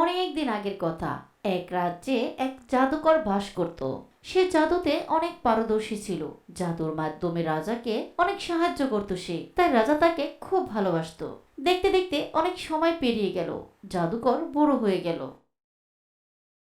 অনেক দিন আগের কথা। এক রাজ্যে এক জাদুকর বাস করত। সে জাদুতে অনেক পারদর্শী ছিল। জাদুর মাধ্যমে রাজাকে অনেক সাহায্য করত সে। তাই রাজা তাকে খুব ভালোবাসতো। দেখতে দেখতে অনেক সময় পেরিয়ে গেল। জাদুকর বুড়ো হয়ে গেল।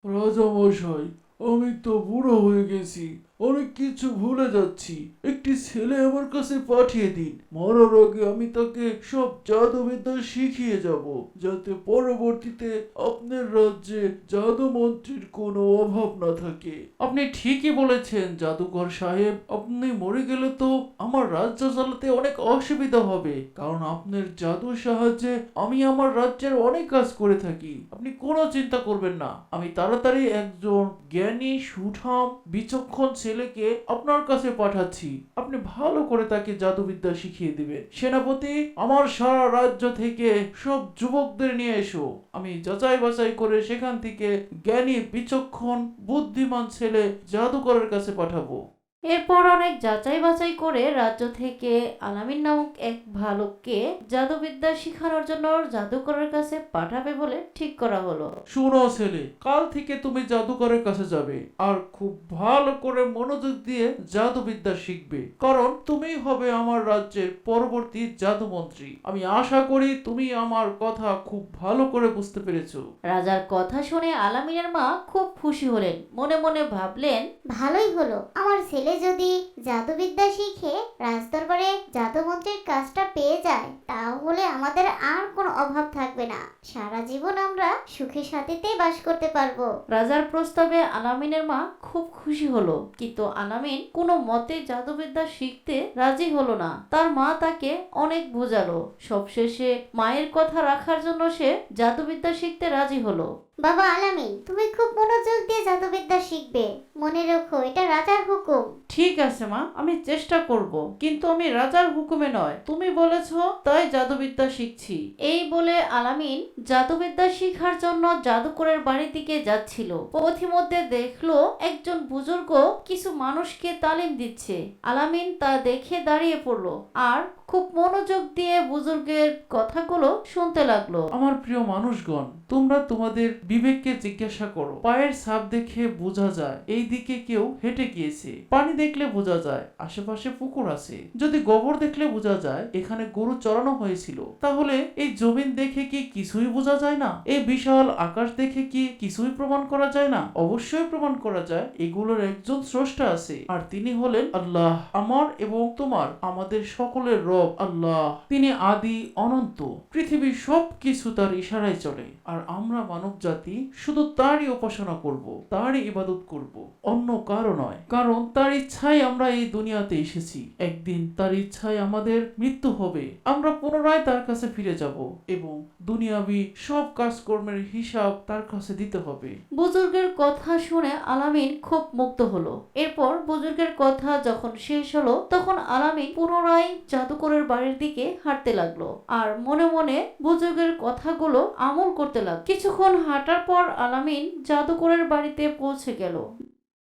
রাজামশাই আমি তো বুড়ো হয়ে গেছি। অনেক কিছু ভুলে যাচ্ছি। একটি ছেলে আমার কাছে পাঠিয়ে দিন। মরার আগে আমি তাকে সব জাদুবিদ্যা শিখিয়ে যাব, যাতে পরবর্তীতে আপনার রাজ্যে জাদু মন্ত্রীর কোনো অভাব না থাকে। আপনি ঠিকই বলেছেন, জাদুকর সাহেব। আপনি মরে গেলে তো আমার রাজ্য চালাতে অনেক অসুবিধা হবে। কারণ আপনার জাদুর সাহায্যে আমি আমার রাজ্যের অনেক কাজ করে থাকি। আপনি কোনো চিন্তা করবেন না। আমি তাড়াতাড়ি একজন জ্ঞানী, সুঠাম, বিচক্ষণ ছেলেকে আপনার কাছে পাঠাচ্ছি। আপনি ভালো করে তাকে জাদুবিদ্যা শিখিয়ে দিবেন। সেনাপতি, আমার সারা রাজ্য থেকে সব যুবকদের নিয়ে এসো। আমি যাচাই বাছাই করে সেখান থেকে জ্ঞানী, বিচক্ষণ, বুদ্ধিমান ছেলে জাদুকরের কাছে পাঠাবো। এরপর অনেক যাচাই বাছাই করে রাজ্য থেকে আলামিন নামক এক ভালুককে জাদুবিদ্যা শিখানোর জন্য জাদুকরের কাছে পাঠাবে বলে ঠিক করা হলো। শুনো ছেলে কাল থেকে তুমি জাদুকরের কাছে যাবে আর খুব ভালো করে মনোযোগ দিয়ে জাদুবিদ্যা শিখবে। কারণ তুমি হবে আমার রাজ্যের পরবর্তী জাদুমন্ত্রী। আমি আশা করি তুমি আমার কথা খুব ভালো করে বুঝতে পেরেছ। রাজার কথা শুনে আলামিনের মা খুব খুশি হলেন। মনে মনে ভাবলেন ভালোই হলো। আমার ছেলে যদি জাদুবিদ্যা শিখে রাজদরবারে জাদুমন্ত্রীর কাজটা পেয়ে যায় তাহলে আমাদের আর কোনো অভাব থাকবে না। সারা জীবন আমরা সুখে শান্তিতে বাস করতে পারব। রাজার প্রস্তাবে আলামিনের মা খুব খুশি হলো কিন্তু আলামিন কোনো মতে জাদুবিদ্যা শিখতে রাজি হলো না। তার মা তাকে অনেক বোঝালো। সবশেষে মায়ের কথা রাখার জন্য সে জাদুবিদ্যা শিখতে রাজি হলো। বাবা আলামিন তুমি খুব মনোযোগ দিয়ে জাদুবিদ্যা শিখবে। মনে রেখো এটা রাজার হুকুম। ঠিক আছে মা, আমি চেষ্টা করব। কিন্তু আমি রাজার হুকুমে নয়। তুমি বলেছ, তাই জাদুবিদ্যা শিখছি। এই বলে আলামিন জাদুবিদ্যা শিখার জন্য জাদুকরের বাড়ির দিকে যাচ্ছিল। পথিমধ্যে দেখল একজন বুজুর্গ কিছু মানুষকে তালিম দিচ্ছে। আলামিন তা দেখে দাঁড়িয়ে পড়ল। আর খুব মনোযোগ দিয়ে বুজুর্গের কথাগুলো শুনতে লাগল। আমার প্রিয় মানুষগণ, তোমরা তোমাদের বিবেককে জিজ্ঞাসা করো, পায়ের ছাপ দেখে বোঝা যায়, এই দিকে কেউ হেঁটে গিয়েছে। পানি দেখলে বোঝা যায়, আশেপাশে পুকুর আছে। যদি গোবর দেখলে বোঝা যায়, এখানে গরু চড়ানো হয়েছিল। তাহলে এই জমিন দেখে কি কিছুই বোঝা যায় না? এই বিশাল আকাশ দেখে কি কিছুই প্রমাণ করা যায় না? অবশ্যই প্রমাণ করা যায়, এগুলোর একজন স্রষ্টা আছে। আর তিনি হলেন আল্লাহ, আমার এবং তোমার, আমাদের সকলের রব। আল্লাহ। তিনি আদি, অনন্ত। পৃথিবীর সব কিছু তার ইশারায় চলে। আর আমরা মানব জাতি শুধু তারই উপাসনা করব, তারই ইবাদত করব। অন্য কারও নয়। কারণ তার ইচ্ছাই আমরা এই দুনিয়াতে এসেছি। একদিন তার ইচ্ছায় আমাদের মৃত্যু হবে। আমরা পুনরায় তার কাছে ফিরে যাব এবং দুনিয়াবি সব কাজকর্মের হিসাব তার কাছে দিতে হবে। বুজুর্গের কথা শুনে আলামিন খুব মুগ্ধ হলো। এরপর বুজুর্গের কথা যখন শেষ হলো, তখন আলামিন পুনরায় জাদুকরের বাড়ির দিকে হাঁটতে লাগল আর মনে মনে বুজুগের কথাগুলো আমল করতে লাগল। কিছুক্ষণ হাঁটার পর আলামিন জাদুকরের বাড়িতে পৌঁছে গেল।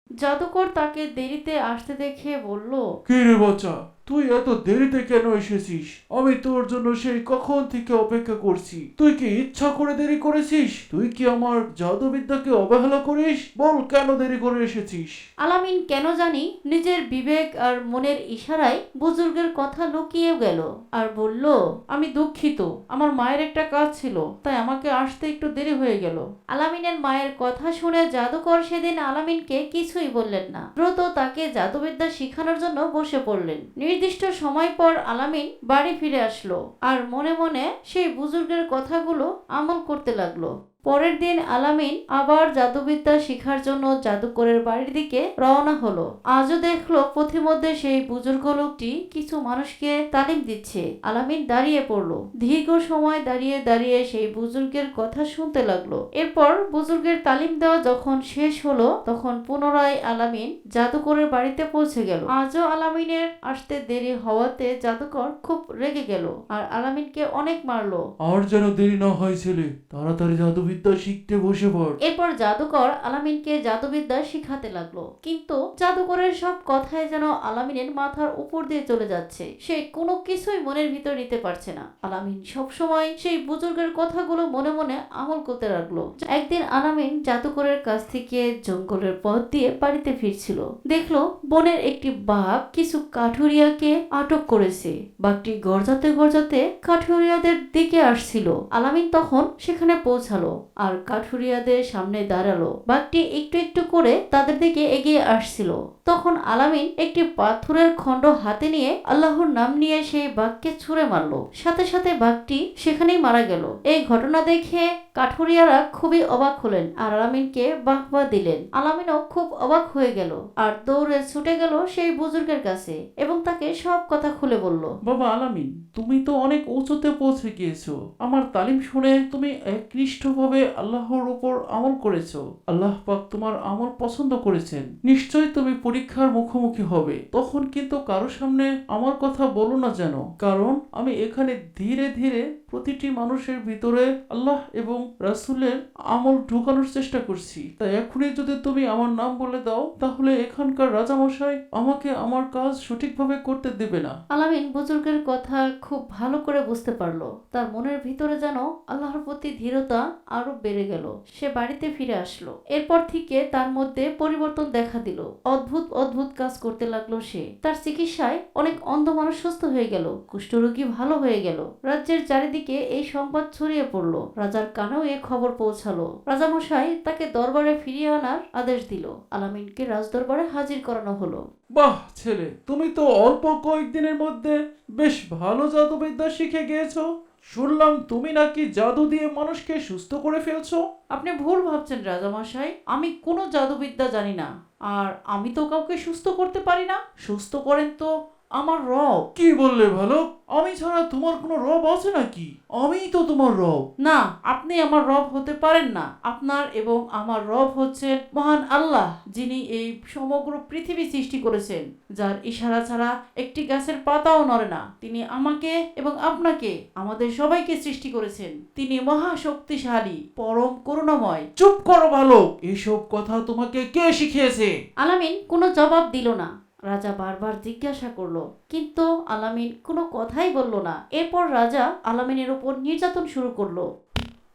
জাদুকর তাকে দেরিতে আসতে দেখে বলল কি রে বাচ্চা তুই এত দেরিতে কেন এসেছিস? আমি তোর জন্য সেই কখন থেকে অপেক্ষা করছি। তুই কি ইচ্ছা করে দেরি করেছিস? তুই কি আমার জাদুবিদ্যাকে অবহেলা করিস? বল কেন দেরি করে এসেছিস? আলামিন কেন জানি নিজের বিবেক আর মনের ইশারায় বুজুর্গের কথা লুকিয়ে গেল আর বলল, আমি দুঃখিত, আমার মায়ের একটা কাজ ছিল, তাই আমাকে আসতে একটু দেরি হয়ে গেল। আলামিনের মায়ের কথা শুনে জাদুকর সেদিন আলামিনকে কিছুই বললেন না। দ্রুত তাকে জাদুবিদ্যা শেখানোর জন্য বসে পড়লেন। নির্দিষ্ট সময় পর আলামিন বাড়ি ফিরে আসলো আর মনে মনে সেই বুজুর্গের কথাগুলো আমল করতে লাগল। পরের দিন আলামিন আবার জাদুবিদ্যা শিখার জন্য জাদুকরের বাড়ির দিকে রওনা হলো। আজও দেখল পথিমধ্যে সেই বুজুর্গ লোকটি কিছু মানুষকে তালিম দিচ্ছে। আলামিন দাঁড়িয়ে পড়ল। দীর্ঘ সময় দাঁড়িয়ে দাঁড়িয়ে সেই বুজুর্গের কথা শুনতে লাগল। এরপর বুজুর্গের তালিম দেওয়া যখন শেষ হলো, তখন পুনরায় আলামিন জাদুকরের বাড়িতে পৌঁছে গেল। আজও আলামিনের আসতে দেরি হওয়াতে জাদুকর খুব রেগে গেল আর আলামিনকে অনেক মারলো। আর যেন দেরি না হয় ছেলে, তাড়াতাড়ি জাদুবিদ্যা জাদুবিদ্যা শিখতে বসে পড়। এরপর জাদুকর আলামিনকে জাদুবিদ্যা শিখাতে লাগল। কিন্তু জাদুকরের সব কথাই যেন আলামিনের মাথার উপর দিয়ে চলে যাচ্ছে। সে কোনো কিছুই মনের ভিতর নিতে পারছে না। আলামিন সবসময় সেই বুজুর্গের কথাগুলো মনে মনে আমল করতে লাগল। একদিন আলামিন জাদুকরের কাছ থেকে জঙ্গলের পথ দিয়ে বাড়িতে ফিরছিল। দেখল বনের একটি বাঘ কিছু কাঠুরিয়াকে আটক করেছে। বাঘটি গর্জাতে গর্জাতে কাঠুরিয়াদের দিকে আসছিল। আলামিন তখন সেখানে পৌঁছালো। আর কাঠুরিয়াদের সামনে দাঁড়াল। বাঘটি একটু একটু করে তাদের দিকে এগিয়ে আসছিল। তখন আলামিন একটি পাথরের খণ্ড হাতে নিয়ে আল্লাহর নাম নিয়ে সেই বাঘকে ছুঁড়ে মারলো। সাথে সাথে বাঘটি সেখানেই মারা গেল। এই ঘটনা দেখে কাঠুরিয়ারা খুবই অবাক হলেন আর আলামিনকে বাহবা দিলেন। আলামিনও খুব অবাক হয়ে গেল আর দৌড়ে ছুটে গেল সেই বুজুর্গের কাছে এবং তাকে সব কথা খুলে বলল, বাবা আলামিন, তুমি তো অনেক উঁচুতে পৌঁছে গিয়েছো। আমার তালিম শুনে তুমি একনিষ্ঠভাবে আল্লাহর উপর আমল করেছ? আল্লাহ পাক তোমার আমল পছন্দ করেছেন। নিশ্চয় তুমি পরীক্ষার মুখোমুখি হবে। তখন কিন্তু কারও সামনে আমার কথা বলো না যেন। কারণ আমি এখানে ধীরে ধীরে প্রতিটি মানুষের ভিতরে আল্লাহ এবং রাসূলের আমল ঢুকানোর চেষ্টা করছি। তাই এখনই যদি তুমি আমার নাম বলে দাও, তাহলে এখানকার রাজামশাই আমাকে আমার কাজ সঠিকভাবে করতে দেবে না। আলামিন বুজুর্গের কথা খুব ভালো করে বুঝতে পারল। তার মনের ভিতরে যেন আল্লাহর প্রতি ধীরতা আরও বেড়ে গেল। সে বাড়িতে ফিরে আসলো। এরপর থেকে তার মধ্যে পরিবর্তন দেখা দিল। অদ্ভুত অদ্ভুত কাজ করতে লাগল সে। তার চিকিৎসায় অনেক অন্ধ মানুষ সুস্থ হয়ে গেল। কুষ্ঠরোগী ভালো হয়ে গেল। রাজ্যের চারিদিকে এই সংবাদ ছড়িয়ে পড়ল। রাজার কানেও এ খবর পৌঁছালো। রাজামশাই তাকে দরবারে ফিরিয়ে আনার আদেশ দিল। আলামিনকে রাজদরবারে হাজির করানো হলো। বাহ, ছেলে, তুমি তো অল্প কয়েকদিনের মধ্যে বেশ ভালো জাদুবিদ্যা শিখে গিয়েছো। শুনলাম তুমি নাকি জাদু দিয়ে মানুষকে সুস্থ করে ফেলছো। আপনি ভুল ভাবছেন, রাজামশাই। আমি কোনো জাদুবিদ্যা জানি না। আর আমি তো কাউকে সুস্থ করতে পারি না। সুস্থ করেন তো আমার রব। কি বললে ভালো? আমি ছাড়া তোমার কোনো রব আছে নাকি? আমিই তো তোমার রব। না আপনি আমার রব হতে পারেন না। আপনার এবং আমার রব হচ্ছেন মহান আল্লাহ যিনি এই সমগ্র পৃথিবী সৃষ্টি করেছেন যার ইশারা ছাড়া একটি গাছের পাতাও নড়ে না। তিনি আমাকে এবং আপনাকে আমাদের সবাইকে সৃষ্টি করেছেন। তিনি মহা শক্তিশালী পরম করুণাময়। চুপ করো ভালো এসব কথা তোমাকে কে শিখিয়েছে? আলামিন কোনো জবাব দিল না। রাজা বারবার জিজ্ঞাসা করল, কিন্তু আলামিন কোনো কথাই বলল না। এরপর রাজা আলামিনের উপর নির্যাতন শুরু করল।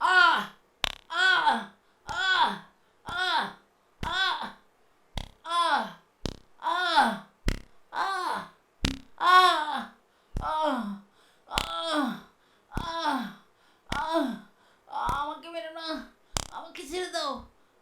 আহ!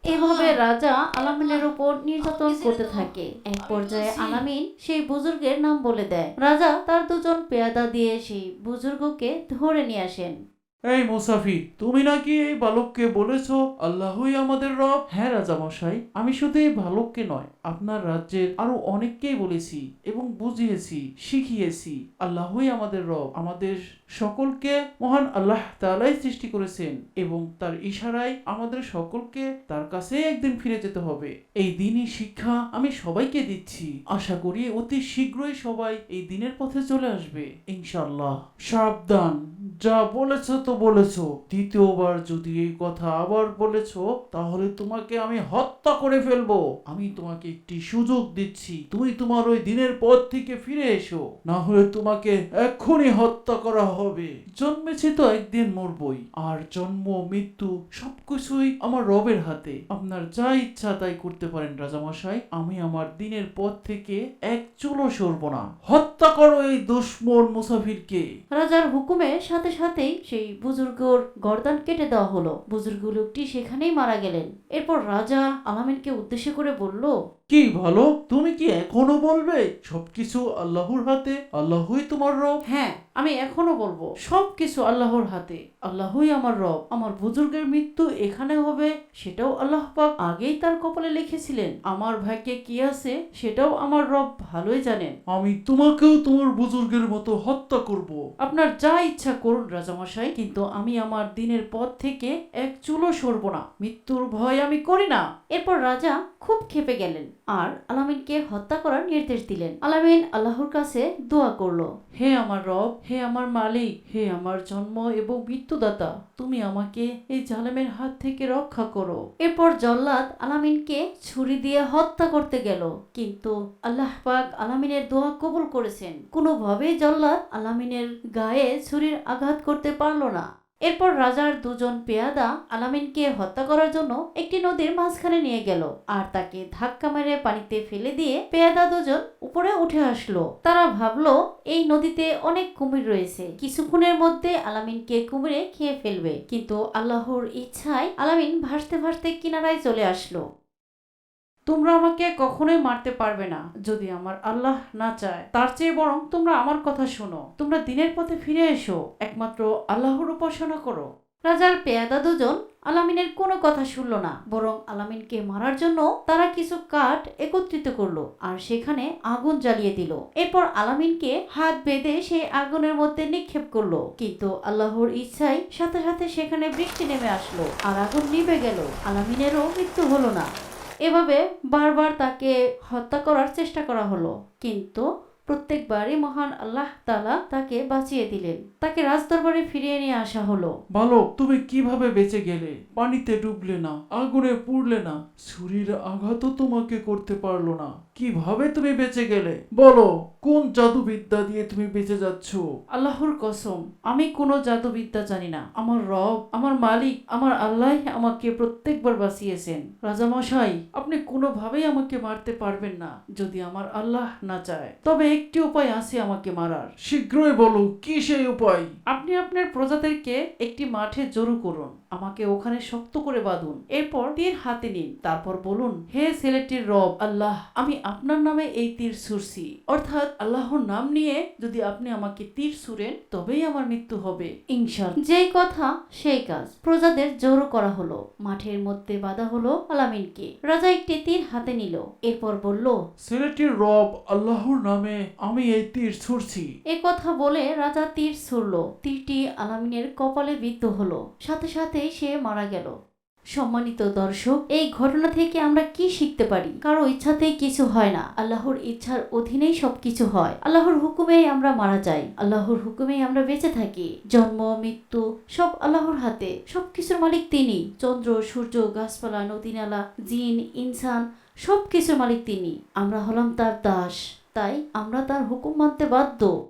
এভাবে রাজা আলামিনের উপর নির্যাতন করতে থাকে? এক পর্যায়ে আলামিন সেই বুজুর্গের নাম বলে দেয়। রাজা তার দুজন পেয়াদা দিয়ে সেই বুজুর্গকে ধরে নিয়ে আসেন। এই মুসাফি, তুমি নাকি এই বালককে বলেছ আল্লাহই আমাদের রব? হ্যাঁ রাজামশাই আমি শুধু এই বালককে নয়, আপনার রাজ্যের আরও অনেককেই বলেছি এবং বুঝিয়েছি, শিখিয়েছি। আল্লাহই আমাদের রব, আমাদের সকলকে মহান আল্লাহ তাআলাই সৃষ্টি করেছেন এবং তার ইশারায় আমাদের সকলকে তার কাছে একদিন ফিরে যেতে হবে। এই দিনই শিক্ষা আমি সবাইকে দিচ্ছি। আশা করি অতি শীঘ্রই সবাই এই দিনের পথে চলে আসবে। ইনশাল্লাহ সাবধান। যা বলেছ তো বলেছ। দ্বিতীয়বার যদি এই কথা আবার বলেছ, তাহলে তোমাকে আমি হত্যা করে ফেলব। আমি তোমাকে একটি সুযোগ দিচ্ছি। তুমি তোমার ওই দিনের পথ থেকে ফিরে এসো। না হলে তোমাকে এক্ষুনি হত্যা করা হবে। জন্মেছি তো একদিন মরবই, আর জন্ম, মৃত্যু সবকিছুই আমার রবের হাতে। আপনার যা ইচ্ছা তাই করতে পারেন, রাজামশাই। আমি আমার দিনের পথ থেকে এক চুলো সরব না। হত্যা করো এই দুশ্মন মুসাফিরকে। রাজার হুকুমের সাথে সাথেই সেই বুজুর্গর গর্দান কেটে দেওয়া হলো। বুজুর্গ লোকটি সেখানেই মারা গেলেন। এরপর রাজা আলামিনকে উদ্দেশ্য করে বলল কি ভালো? তুমি কি এখনও বলবে? সবকিছু আল্লাহর হাতে আল্লাহই তোমার রব। হ্যাঁ আমি এখনও বলব সবকিছু আল্লাহর হাতে। আল্লাহই আমার রব। আমার বুজুর্গের মৃত্যু এখানে হবে সেটাও আল্লাহ পাক আগেই তার কপালে লিখেছিলেন। আমার ভাগ্যে কি আছে সেটাও আমার রব ভালোই জানেন। আমি তোমাকেও তোমার বুজুর্গের মতো হত্যা করব। আপনার যা ইচ্ছা করুন রাজামশাই কিন্তু আমি আমার দিনের পথ থেকে এক চুলো সরব না। মৃত্যুর ভয় আমি করি না। এরপর রাজা খুব ক্ষেপে গেলেন। আর আলামিনকে হত্যা করার নির্দেশ দিলেন। আলামিন আল্লাহর কাছে দোয়া করল। হে আমার রব হে আমার মালিক হে আমার জন্ম এবং মৃত্যুদাতা তুমি আমাকে এই জালেমের হাত থেকে রক্ষা করো। এরপর জল্লাদ আলামিনকে ছুরি দিয়ে হত্যা করতে গেল। কিন্তু আল্লাহ পাক আলামিনের দোয়া কবুল করেছেন। কোনোভাবেই জল্লাদ আলামিনের গায়ে ছুরির আঘাত করতে পারল না। এরপর রাজার দুজন পেয়াদা আলামিনকে হত্যা করার জন্য একটি নদীর মাঝখানে নিয়ে গেল আর তাকে ধাক্কা মেরে পানিতে ফেলে দিয়ে পেয়াদা দুজন উপরে উঠে আসলো। তারা ভাবলো, এই নদীতে অনেক কুমির রয়েছে। কিছুক্ষণের মধ্যে আলামিনকে কুমিরে খেয়ে ফেলবে। কিন্তু আল্লাহর ইচ্ছায় আলামিন ভাসতে ভাসতে কিনারায় চলে আসলো। তোমরা আমাকে কখনোই মারতে পারবে না। যদি আমার আল্লাহ না চায়, তার চেয়ে বরং তোমরা আমার কথা শোনো। তোমরা দিনের পথে ফিরে এসো, একমাত্র আল্লাহর উপাসনা করো। রাজার পেয়াদা দুজন আলামিনের কোনো কথা শুনল না, বরং আলামিনকে মারার জন্য তারা কিছু কাঠ একত্রিত করল আর সেখানে আগুন জ্বালিয়ে দিল। এরপর আলামিনকে হাত বেঁধে সেই আগুনের মধ্যে নিক্ষেপ করল। কিন্তু আল্লাহর ইচ্ছায় সাথে সাথে সেখানে বৃষ্টি নেমে আসলো আর আগুন নিভে গেল। আলামিনেরও মৃত্যু হলো না। এভাবে বারবার তাকে হত্যা করার চেষ্টা করা হলো। কিন্তু প্রত্যেকবারই মহান আল্লাহ তালা তাকে বাঁচিয়ে দিলেন। তাকে রাজদরবারে ফিরিয়ে নিয়ে আসা হলো। বালক, তুমি কীভাবে বেঁচে গেলে? পানিতে ডুবলে না, আগুনে পুড়লে না। ছুরির আঘাত তোমাকে করতে পারল না। কীভাবে তুমি বেঁচে গেলে? বলো কোন জাদুবিদ্যা দিয়ে তুমি বেঁচে যাচ্ছ? আল্লাহর কসম আমি কোনো জাদুবিদ্যা জানি না। আমার রব আমার মালিক আমার আল্লাহ আমাকে প্রত্যেকবার বাঁচিয়েছেন। রাজামশাই আপনি কোনোভাবেই আমাকে মারতে পারবেন না যদি আমার আল্লাহ না চায়। তবে একটি উপায় আছে আমাকে মারার। শীঘ্রই বলো কি সেই উপায়? আপনি আপনার প্রজাদেরকে একটি মাঠে জড়ো করুন। আমাকে ওখানে শক্ত করে বাঁধুন। এরপর তীর হাতে নিন। তারপর বলুন হে ছেলেটির রব আল্লাহ আমি আপনার নামে এই তীর ছুড়ছি। অর্থাৎ আল্লাহর নাম নিয়ে যদি আপনি আমাকে তীর ছুড়েন তবেই আমার মৃত্যু হবে। ইনশাল্লাহ যেই কথা সেই কাজ। প্রজাদের জড়ো করা হলো। মাঠের মধ্যে বাঁধা হলো আলামিনকে। রাজা একটি তীর হাতে নিল। এরপর বলল ছেলেটির রব আল্লাহর নামে আমি এই তীর ছুড়ছি। এ কথা বলে রাজা তীর ছুড়ল। তীরটি আলামিনের কপালে বিদ্ধ হলো। সাথে সাথেই সে মারা গেল। সম্মানিত দর্শক, এই ঘটনা থেকে আমরা কি শিখতে পারি? কারও ইচ্ছাতেই কিছু হয় না। আল্লাহর ইচ্ছার অধীনেই সবকিছু হয়। আল্লাহর হুকুমেই আমরা মারা যাই। আল্লাহর হুকুমেই আমরা বেঁচে থাকি। জন্ম, মৃত্যু, সব আল্লাহর হাতে। সবকিছুর মালিক তিনি। চন্দ্র, সূর্য, গাছপালা, নদীনালা, জিন, ইনসান সব কিছুর মালিক তিনি। আমরা হলাম তার দাস। তাই আমরা তার হুকুম মানতে বাধ্য।